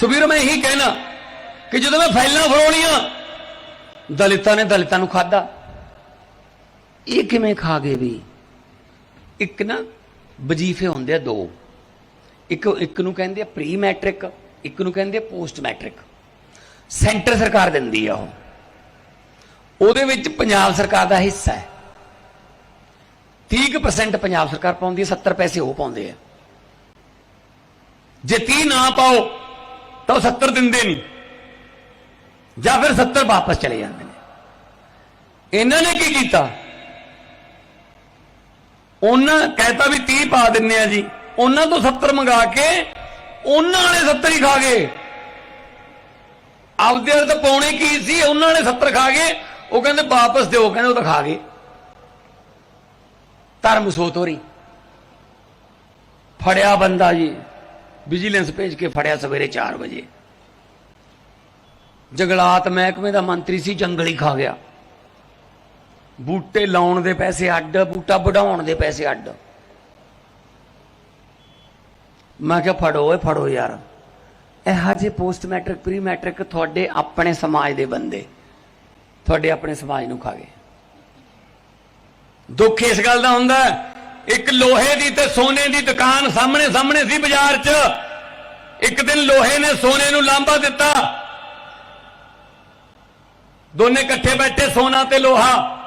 ਸੁਬੀਰ, ਮੈਂ ਇਹੀ ਕਹਿਣਾ ਕਿ ਜਦੋਂ ਮੈਂ ਫਾਈਲਾਂ ਫਰੋਣੀਆਂ ਦਲਿਤਾਂ ਨੇ ਦਲਿਤਾਂ ਨੂੰ ਖਾਦਾ ਇਹ ਕਿਵੇਂ ਖਾ ਗਏ ਵੀ? ਇੱਕ ਨਾ ਵਜੀਫੇ ਹੁੰਦੇ ਆ ਦੋ। ਇੱਕ ਇੱਕ ਨੂੰ ਕਹਿੰਦੇ ਆ ਪ੍ਰੀ ਮੈਟ੍ਰਿਕ ਇੱਕ ਨੂੰ ਕਹਿੰਦੇ ਆ ਪੋਸਟ ਮੈਟ੍ਰਿਕ ਸੈਂਟਰ ਸਰਕਾਰ ਦਿੰਦੀ ਆ ਉਹ। ਉਹਦੇ ਵਿੱਚ ਪੰਜਾਬ ਸਰਕਾਰ ਦਾ ਹਿੱਸਾ ਹੈ। 30% ਪੰਜਾਬ ਸਰਕਾਰ ਪਾਉਂਦੀ ਹੈ 70 ਪੈਸੇ ਉਹ ਪਾਉਂਦੇ ਆ। ਜੇ 30 ਨਾ ਪਾਓ ਤਾਂ ਉਹ 70 ਦਿੰਦੇ ਨਹੀਂ ਜਾਂ ਫਿਰ 70 ਵਾਪਸ ਚਲੇ ਜਾਂਦੇ ਨੇ ਇਹਨਾਂ ਨੇ ਕੀ ਕੀਤਾ ਉਹਨਾਂ ਕਹਿਤਾ ਵੀ 30 ਪਾ ਦਿੰਨੇ ਆ ਜੀ ਉਹਨਾਂ ਤੋਂ 70 ਮੰਗਾ ਕੇ ਉਹਨਾਂ ਵਾਲੇ 70 ਹੀ ਖਾ ਗਏ ਆਪਦੇ ਵਾਲੇ ਤਾਂ ਪਾਉਣੇ ਕੀ ਸੀ ਉਹਨਾਂ ਵਾਲੇ 70 ਖਾ ਗਏ ਉਹ ਕਹਿੰਦੇ ਵਾਪਸ ਦਿਓ ਕਹਿੰਦੇ ਉਹ ਤਾਂ ਖਾ ਗਏ ਧਰਮ ਸੋਤ ਹੋ ਰਹੀ ਫੜਿਆ ਬੰਦਾ ਜੀ ਵਿਜੀਲੈਂਸ ਭੇਜ ਕੇ ਫੜਿਆ ਸਵੇਰੇ 4 ਵਜੇ। ਜੰਗਲਾਤ ਮਹਿਕਮੇ ਦਾ ਮੰਤਰੀ ਸੀ, ਜੰਗਲ ਹੀ ਖਾ ਗਿਆ। ਬੂਟੇ ਲਾਉਣ ਦੇ ਪੈਸੇ ਅੱਡ, ਬੂਟਾ ਵਢਾਉਣ ਦੇ ਪੈਸੇ ਅੱਡ। ਮੈਂ ਕਿਹਾ, ਫੜੋ ਓਏ, ਫੜੋ ਯਾਰ। ਇਹ ਜਿਹੇ ਪੋਸਟ ਮੈਟ੍ਰਿਕ ਪ੍ਰੀ ਮੈਟ੍ਰਿਕ ਤੁਹਾਡੇ ਆਪਣੇ ਸਮਾਜ ਦੇ ਬੰਦੇ। ਤੁਹਾਡੇ ਆਪਣੇ ਸਮਾਜ ਨੂੰ ਖਾ ਗਏ। ਦੁੱਖ ਇਸ ਗੱਲ ਦਾ ਹੁੰਦਾ ਇੱਕ ਲੋਹੇ ਦੀ ਤੇ ਸੋਨੇ ਦੀ ਦੁਕਾਨ ਸਾਹਮਣੇ ਸਾਹਮਣੇ ਸੀ ਬਾਜ਼ਾਰ 'ਚ। ਇੱਕ ਦਿਨ ਲੋਹੇ ਨੇ ਸੋਨੇ ਨੂੰ ਲਾਂਬਾ ਦਿੱਤਾ। ਦੋਨੇ ਇਕੱਠੇ ਬੈਠੇ ਸੋਨਾ ਤੇ ਲੋਹਾ।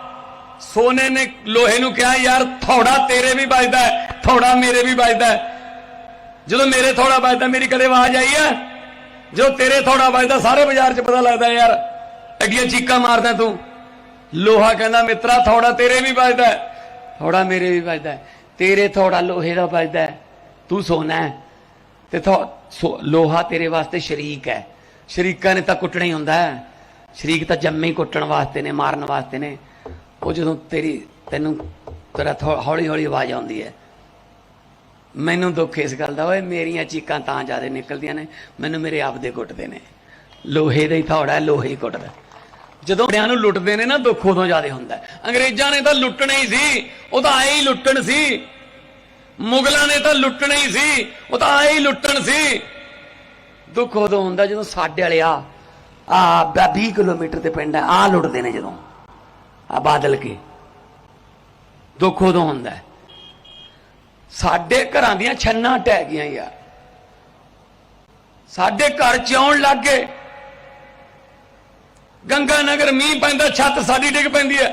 ਸੋਨੇ ਨੇ ਲੋਹੇ ਨੂੰ ਕਿਹਾ, ਯਾਰ, ਥੋੜਾ ਤੇਰੇ ਵੀ ਵੱਜਦਾ ਹੈ, ਥੋੜਾ ਮੇਰੇ ਵੀ ਵੱਜਦਾ ਹੈ। ਜਦੋਂ ਮੇਰੇ ਥੋੜਾ ਵੱਜਦਾ, ਮੇਰੀ ਕਦੇ ਆਵਾਜ਼ ਆਈ ਹੈ? ਜਦੋਂ ਤੇਰੇ ਥੋੜਾ ਵੱਜਦਾ, ਸਾਰੇ ਬਾਜ਼ਾਰ 'ਚ ਪਤਾ ਲੱਗਦਾ ਯਾਰ ਅੱਗੀਆਂ ਚੀਕਾਂ ਮਾਰਦਾ ਤੂੰ। ਲੋਹਾ ਕਹਿੰਦਾ, ਮਿੱਤਰਾ, ਥੋੜਾ ਤੇਰੇ ਵੀ ਵੱਜਦਾ ਥੋੜਾ ਮੇਰੇ ਵੀ ਵੱਜਦਾ ਤੇਰੇ ਥੋੜਾ ਲੋਹੇ ਦਾ ਵੱਜਦਾ ਤੂੰ ਸੋਨਾ ਹੈ। ਤੇ ਥੋ- ਸੋ- ਲੋਹਾ ਤੇਰੇ ਵਾਸਤੇ ਸ਼ਰੀਕ ਹੈ। ਸ਼ਰੀਕਾਂ ਨੇ ਤਾਂ ਕੁੱਟਣਾ ਹੀ ਹੁੰਦਾ ਹੈ। ਸ਼ਰੀਕ ਤਾਂ ਜੰਮੇ ਹੀ ਕੁੱਟਣ ਵਾਸਤੇ ਨੇ, ਮਾਰਨ ਵਾਸਤੇ ਨੇ। ਉਹ ਜਦੋਂ ਤੇਰੀ ਤੈਨੂੰ ਤੇਰਾ ਹੌਲੀ ਹੌਲੀ ਆਵਾਜ਼ ਆਉਂਦੀ ਹੈ। ਮੈਨੂੰ ਦੁੱਖ ਇਸ ਗੱਲ ਦਾ, ਓਏ ਮੇਰੀਆਂ ਚੀਕਾਂ ਤਾਂ ਜ਼ਿਆਦਾ ਨਿਕਲਦੀਆਂ ਨੇ। ਮੈਨੂੰ ਮੇਰੇ ਆਪ ਦੇ ਕੁੱਟਦੇ ਨੇ। ਲੋਹੇ ਦਾ ਹੀ ਥੌੜਾ ਲੋਹੇ ਹੀ ਕੁੱਟਦਾ ਜਦੋਂ ਬੜਿਆਂ ਨੂੰ ਲੁੱਟਦੇ ਨੇ ਨਾ, ਦੁੱਖ ਉਦੋਂ ਜ਼ਿਆਦਾ ਹੁੰਦਾ ਅੰਗਰੇਜ਼ਾਂ ਨੇ ਤਾਂ ਲੁੱਟਣਾ ਹੀ ਸੀ। ਉਹ ਤਾਂ ਆਏ ਹੀ ਲੁੱਟਣ ਸੀ। ਮੁਗਲਾਂ ਨੇ ਤਾਂ ਲੁੱਟਣਾ ਹੀ ਸੀ, ਉਹ ਤਾਂ ਆਏ ਹੀ ਲੁੱਟਣ ਸੀ। ਦੁੱਖ ਉਦੋਂ ਹੁੰਦਾ ਜਦੋਂ ਸਾਡੇ ਵਾਲੇ ਆ ਆ 20 ਕਿਲੋਮੀਟਰ ਤੇ ਪਿੰਡ ਹੈ ਆ ਲੁੱਟਦੇ ਨੇ ਜਦੋਂ, ਆ ਬਾਦਲ ਕੇ। ਦੁੱਖ ਉਦੋਂ ਹੁੰਦਾ ਸਾਡੇ ਘਰਾਂ ਦੀਆਂ ਛੰਨਾਂ ਟਹਿ ਗਈਆਂ ਯਾਰ। ਸਾਡੇ ਘਰ ਚ ਆਉਣ ਲੱਗ ਗਏ। ਗੰਗਾ ਨਗਰ ਮੀਂਹ ਪੈਂਦਾ, ਛੱਤ ਸਾਡੀ ਡਿੱਗ ਪੈਂਦੀ ਹੈ।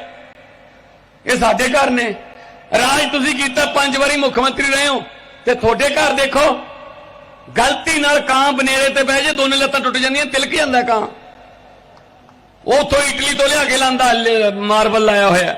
ਇਹ ਸਾਡੇ ਘਰ ਨੇ। ਰਾਜ ਤੁਸੀਂ ਕੀਤਾ, ਪੰਜ ਵਾਰੀ ਮੁੱਖ ਮੰਤਰੀ ਰਹੇ ਹੋ। ਤੇ ਤੁਹਾਡੇ ਘਰ ਦੇਖੋ, ਗਲਤੀ ਨਾਲ ਕਾਂ ਬਨੇਰੇ ਤੇ ਬਹਿ ਜੇ, ਦੋਨੇ ਲੱਤਾਂ ਟੁੱਟ ਜਾਂਦੀਆਂ, ਤਿਲਕ ਜਾਂਦਾ ਕਾਂ। ਉਥੋਂ ਇਟਲੀ ਤੋਂ ਲਿਆ ਕੇ ਲਾਂਦਾ ਮਾਰਬਲ ਲਾਇਆ ਹੋਇਆ।